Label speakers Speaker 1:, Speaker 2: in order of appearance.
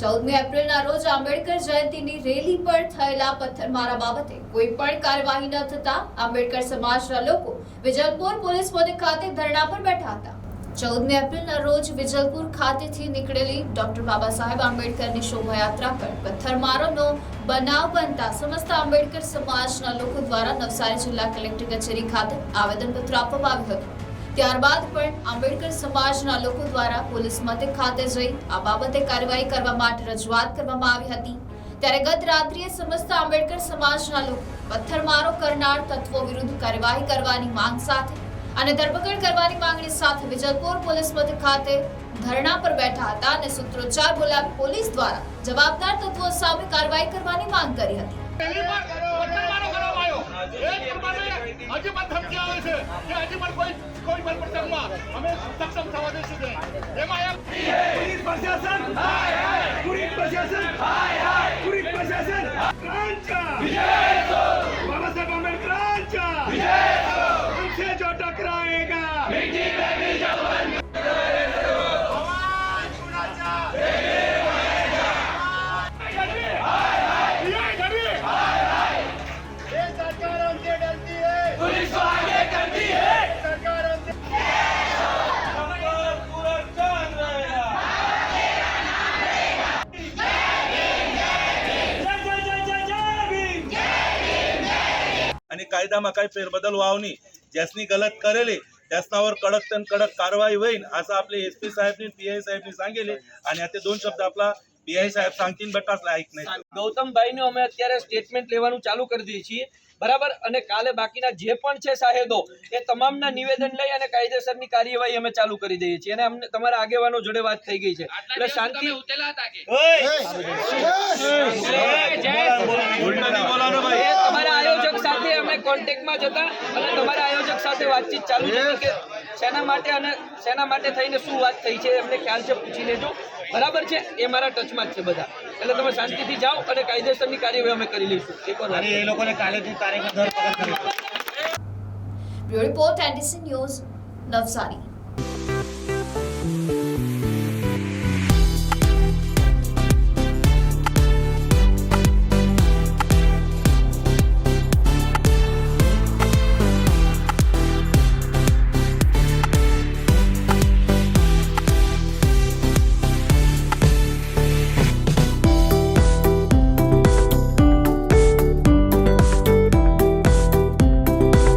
Speaker 1: ચૌદમી એપ્રિલના રોજ આંબેડકર જયંતિની રેલી પર થયેલા પથ્થરમારા બાબતે કોઈ પણ કાર્યવાહી ન થતા આંબેડકર સમાજના લોકો વિજલપુર પોલીસ મથક ખાતે ધરણા પર બેઠા હતા. ચૌદમી એપ્રિલના રોજ વિજલપુર ખાતેથી નીકળેલી ડોક્ટર બાબા સાહેબ આંબેડકરની શોભાયાત્રા પર પથ્થરમારોનો બનાવ બનતા સમસ્ત આંબેડકર સમાજના લોકો દ્વારા નવસારી જિલ્લા કલેક્ટર કચેરી ખાતે આવેદનપત્ર આપવામાં આવ્યું હતું. ત્યારબાદ પણ આંબેડકર સમાજના લોકો દ્વારા પોલીસ મથક ખાતે જઈ આ બાબતે કાર્યવાહી કરવા માટે રજૂઆત કરવામાં આવી હતી. ત્યારે ગત રાત્રિએ સમસ્ત આંબેડકર સમાજના લોકો પથ્થરમારો કરનાર તત્વો વિરુદ્ધ કાર્યવાહી કરવાની માંગ સાથે અને ધરપકડ કરવાની માંગણી સાથે વિજલપુર પોલીસ મથક ખાતે ધરણા પર બેઠા હતા અને સૂત્રોચ્ચાર બોલાવી પોલીસ દ્વારા જવાબદાર તત્વો સામે કાર્યવાહી કરવાની માંગ કરી હતી.
Speaker 2: પહેલી વાર પથ્થરમારો કરવામાં આવ્યો. એ પ્રમાણે હજી પણ ધમકી આવે છે કે હજી પણ કોઈ કોઈ પણ પ્રસંગમાં અમે સક્ષમ થવા દઈશું નહીં. એમાં એક
Speaker 3: પોલીસ પ્રશાસન હાય હાય પોલીસ પ્રશાસન હાય હાય પોલીસ પ્રશાસન ક્રાંચા બાબા સાહેબ આંબેડકર ક્રાંચા हमसे जो टकराएगा
Speaker 2: ન્યાય કરી. ये सरकार हमसे डरती है
Speaker 3: पुलिस तो आगे करती है
Speaker 2: सरकार हमसे
Speaker 4: आणि कायद्याમાં काही फेरबदल व्हावं नाही ज्यासनी गलत करेले त्यासनावर कडक तन कडक कारवाई होईल असं आपले एस पी साहेबनी पी आय साहेबनी सांगेले. आणि आता दोन शब्द आपला બીઆઈ સાહેબ શાંતિન બટાસ લાયક નહીં.
Speaker 5: ગૌતમભાઈનું અમે અત્યારે સ્ટેટમેન્ટ લેવાનું ચાલુ કરી દઈએ છીએ. બરાબર? અને કાલે બાકીના જે પણ છે સાહેબો એ તમામના નિવેદન લઈ અને કાયદેસરની કાર્યવાહી અમે ચાલુ કરી દઈએ છીએ. અને અમને તમારા આગેવાનો જોડે વાત થઈ ગઈ છે. એટલે શાંતિ તમારા આયોજક સાથે અમે કોન્ટેક્ટમાં જતા અને તમારા આયોજક સાથે વાતચીત ચાલુ છે. કે શેના માટે અને શેના માટે થઈને શું વાત થઈ છે એમને ખ્યાલ છે પૂછી લેજો. બરાબર છે? એ મારા ટચમાં જ છે બધા. એટલે તમે શાંતિથી જાઓ અને કાયદેસરની કાર્યવાહી અમે કરી લઈશું.
Speaker 4: એ લોકોને કાલેથી
Speaker 1: તારીખ રિપોર્ટ એનડીસી ન્યૂઝ નવસારી.